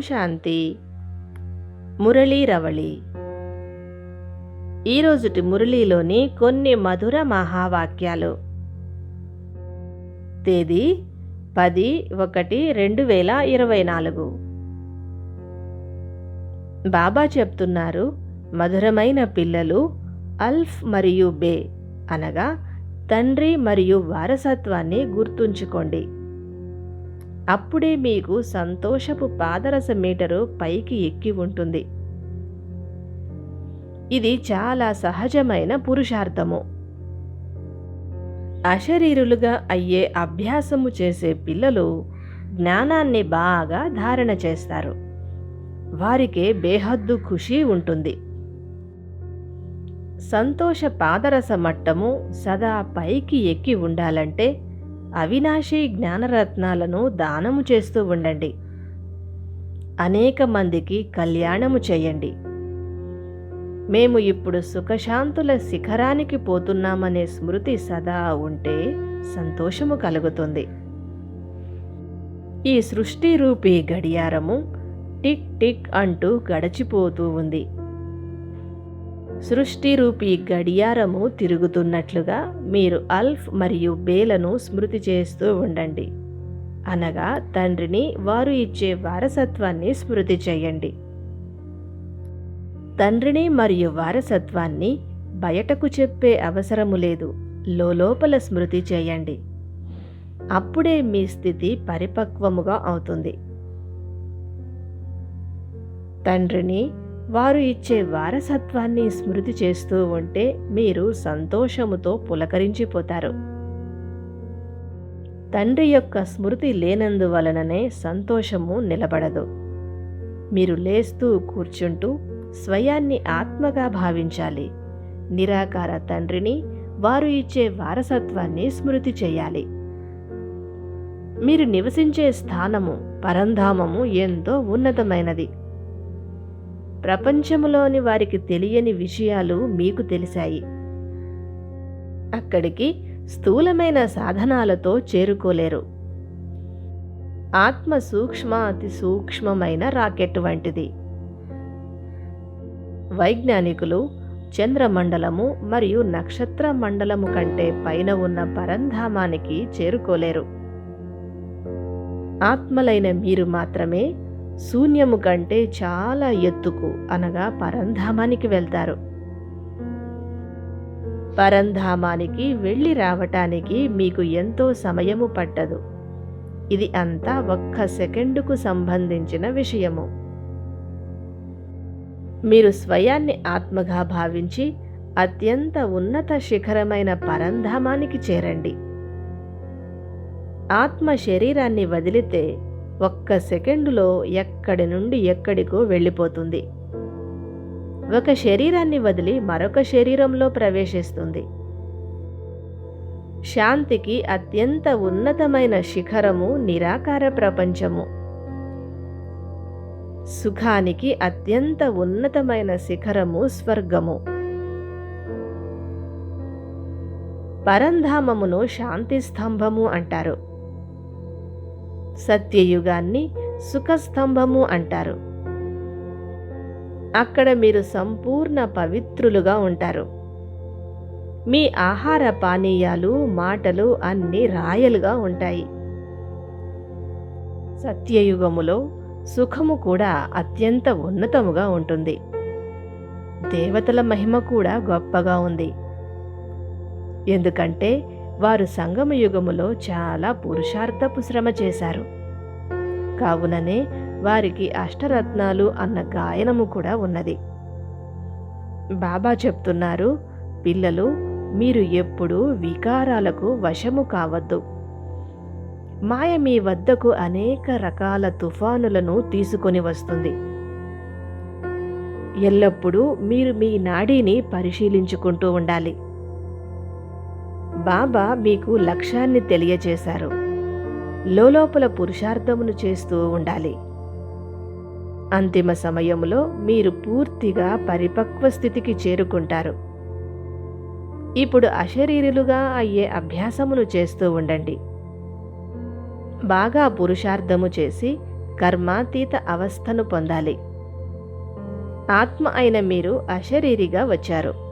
శాంతి. మురళీ రవళి. ఈరోజుటి మురళీలోని కొన్ని మధుర మహావాక్యాలు. తేదీ పది ఒకటి రెండు వేల ఇరవై నాలుగు. బాబా చెప్తున్నారు మధురమైన పిల్లలు అల్ఫ్ మరియు బే అనగా తండ్రి మరియు వారసత్వాన్ని గుర్తుంచుకోండి. అప్పుడే మీకు సంతోషపు పాదరస మీటరు పైకి ఎక్కి ఉంటుంది. ఇది చాలా సహజమైన పురుషార్థము. అశరీరులుగా అయ్యే అభ్యాసము చేసే పిల్లలు జ్ఞానాన్ని బాగా ధారణ చేస్తారు. వారికే బేహద్దు ఖుషి ఉంటుంది. సంతోష పాదరస మట్టము సదా పైకి ఎక్కి ఉండాలంటే అవినాశి జ్ఞానరత్నాలను దానము చేస్తూ ఉండండి. అనేక మందికి కళ్యాణము చేయండి. మేము ఇప్పుడు సుఖశాంతుల శిఖరానికి పోతున్నామనే స్మృతి సదా ఉంటే సంతోషము కలుగుతుంది. ఈ సృష్టి రూపీ గడియారము టిక్ టిక్ అంటూ గడిచిపోతూ ఉంది. సృష్టి రూపి గడియారము తిరుగుతున్నట్లుగా మీరు అల్ఫ్ మరియు బేలను స్మృతి చేస్తూ ఉండండి. అనగా తండ్రిని వారు ఇచ్చే వారసత్వాన్ని స్మృతి చేయండి. తండ్రిని మరియు వారసత్వాన్ని బయటకు చెప్పే అవసరము లేదు. లోపల స్మృతి చేయండి. అప్పుడే మీ స్థితి పరిపక్వముగా అవుతుంది. తండ్రిని వారు ఇచ్చే వారసత్వాన్ని స్మృతి చేస్తూ ఉంటే మీరు సంతోషముతో పులకరించిపోతారు. తండ్రి యొక్క స్మృతి లేనందువలననే సంతోషము నిలబడదు. మీరు లేస్తూ కూర్చుంటూ స్వయాన్ని ఆత్మగా భావించాలి. నిరాకార తండ్రిని వారు ఇచ్చే వారసత్వాన్ని స్మృతి చేయాలి. మీరు నివసించే స్థానము పరంధామము ఎంతో ఉన్నతమైనది. ప్రపంచంలోని వారికి తెలియని విషయాలు మీకు తెలిసాయి. అక్కడికి స్థూలమైన సాధనాలతో చేరుకోలేరు. ఆత్మ సూక్ష్మ అతి సూక్ష్మమైన రాకెట్ వంటిది. వైజ్ఞానికులు చంద్రమండలము మరియు నక్షత్ర మండలము కంటే పైన ఉన్న పరంధామానికి చేరుకోలేరు. ఆత్మలైన మీరు మాత్రమే శూన్యము కంటే చాలా ఎత్తుకు అనగా పరంధామానికి వెళ్తారు. పరంధామానికి వెళ్ళి రావటానికి మీకు ఎంతో సమయము పట్టదు. ఇది అంతా ఒక్క సెకండుకు సంబంధించిన విషయము. మీరు స్వయాన్ని ఆత్మగా భావించి అత్యంత ఉన్నత శిఖరమైన పరంధామానికి చేరండి. ఆత్మ శరీరాన్ని వదిలితే ఒక్క సెకండులో ఎక్కడి నుండి ఎక్కడికో వెళ్ళిపోతుంది. ఒక శరీరాన్ని వదిలి మరొక శరీరంలో ప్రవేశిస్తుంది. శాంతికి అత్యంత ఉన్నతమైన శిఖరము నిరాకార ప్రపంచము. సుఖానికి అత్యంత ఉన్నతమైన శిఖరము స్వర్గము. పరంధామమును శాంతి స్తంభము అంటారు. సత్యయుగాన్ని సుఖస్తంభము అంటారు. అక్కడ మీరు సంపూర్ణ పవిత్రులుగా ఉంటారు. మీ ఆహార పానీయాలు మాటలు అన్నీ రాయలుగా ఉంటాయి. సత్యయుగములో సుఖము కూడా అత్యంత ఉన్నతముగా ఉంటుంది. దేవతల మహిమ కూడా గొప్పగా ఉంది. ఎందుకంటే వారు సంగమ యుగములో చాలా పురుషార్థపు శ్రమ చేశారు. కావుననే వారికి అష్టరత్నాలు అన్న గాయనము కూడా ఉన్నది. బాబా చెప్తున్నారు పిల్లలు మీరు ఎప్పుడూ వికారాలకు వశము కావద్దు. మాయ మీ వద్దకు అనేక రకాల తుఫానులను తీసుకొని వస్తుంది. ఎల్లప్పుడూ మీరు మీ నాడీని పరిశీలించుకుంటూ ఉండాలి. బాబా మీకు లక్ష్యాన్ని తెలియజేశారు. లోపల పురుషార్థమును చేస్తూ ఉండాలి. అంతిమ సమయంలో మీరు పూర్తిగా పరిపక్వ స్థితికి చేరుకుంటారు. ఇప్పుడు అశరీరులుగా అయ్యే అభ్యాసమును చేస్తూ ఉండండి. బాగా పురుషార్థము చేసి కర్మాతీత అవస్థను పొందాలి. ఆత్మ అయిన మీరు అశరీరిగా వచ్చారు.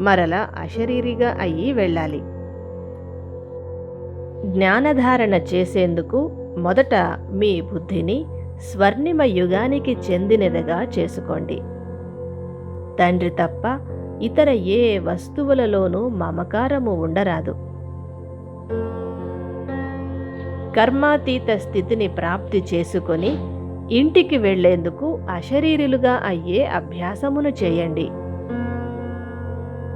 మరల అశరీరిగా అయ్యి వెళ్ళాలి. జ్ఞానధారణ చేసేందుకు మొదట మీ బుద్ధిని స్వర్ణిమ యుగానికి చెందినదిగా చేసుకోండి. తండ్రి తప్ప ఇతర ఏ వస్తువులలోనూ మమకారము ఉండరాదు. కర్మాతీత స్థితిని ప్రాప్తి చేసుకొని ఇంటికి వెళ్ళేందుకు అశరీరులుగా అయ్యే అభ్యాసమును చేయండి.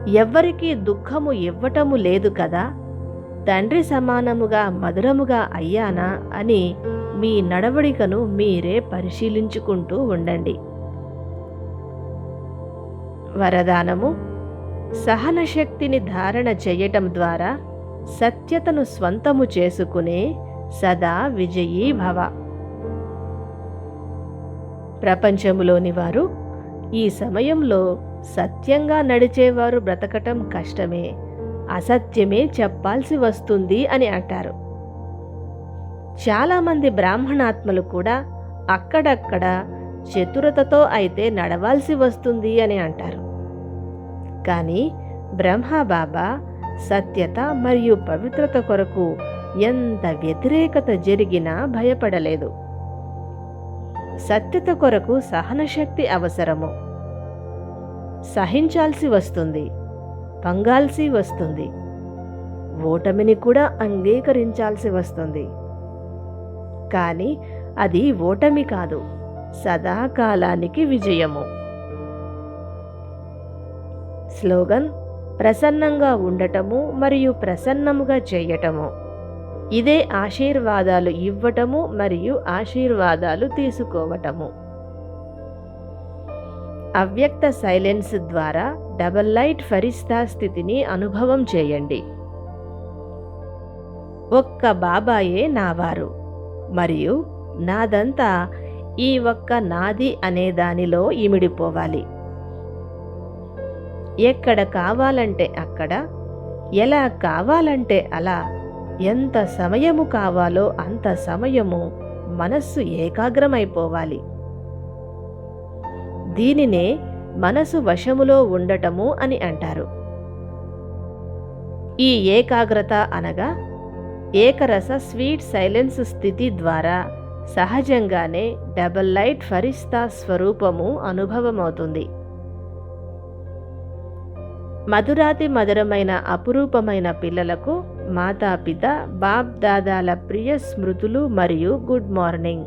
ఎవ్వరికీ దుఃఖము ఇవ్వటము లేదు కదా? తండ్రి సమానముగా మధురముగా అయ్యానా అని మీ నడవడికను మీరే పరిశీలించుకుంటూ ఉండండి. వరదానము సహనశక్తిని ధారణ చేయటం ద్వారా సత్యతను స్వంతము చేసుకునే సదా విజయీ భవ. ప్రపంచములోని వారు ఈ సమయంలో సత్యంగా నడిచేవారు బ్రతకటం కష్టమే. అసత్యమే చెప్పాల్సి వస్తుంది అని అంటారు. చాలామంది బ్రాహ్మణాత్మలు కూడా అక్కడక్కడ చతురతతో అయితే నడవాల్సి వస్తుంది అని అంటారు. కానీ బ్రహ్మబాబా సత్యత మరియు పవిత్రత కొరకు ఎంత వ్యతిరేకత జరిగినా భయపడలేదు. సత్యత కొరకు సహనశక్తి అవసరము. సహించాల్సి వస్తుంది పంగాల్సి వస్తుంది ఓటమిని కూడా అంగీకరించాల్సి వస్తుంది. కానీ అది ఓటమి కాదు సదాకాలానికి విజయము. స్లోగన్ ప్రసన్నంగా ఉండటము మరియు ప్రసన్నముగా చేయటము. ఇదే ఆశీర్వాదాలు ఇవ్వటము మరియు ఆశీర్వాదాలు తీసుకోవటము. అవ్యక్త సైలెన్స్ ద్వారా డబల్ లైట్ ఫరిస్తా స్థితిని అనుభవం చేయండి. ఒక్క బాబాయే నావారు. మరియు నాదంతా ఈ ఒక్క నాది అనే దానిలో ఇమిడిపోవాలి. ఎక్కడ కావాలంటే అక్కడ ఎలా కావాలంటే అలా ఎంత సమయము కావాలో అంత సమయము మనస్సు ఏకాగ్రమైపోవాలి. దీనినే మనసు వశములో ఉండటము అని అంటారు. ఈ ఏకాగ్రత అనగా ఏకరస స్వీట్ సైలెన్స్ స్థితి ద్వారా సహజంగానే డబల్ లైట్ ఫరిస్తా స్వరూపము అనుభవమవుతుంది. మధురాతి మధురమైన అపురూపమైన పిల్లలకు మాతాపిత బాప్ దాదాల ప్రియ స్మృతులు మరియు గుడ్ మార్నింగ్.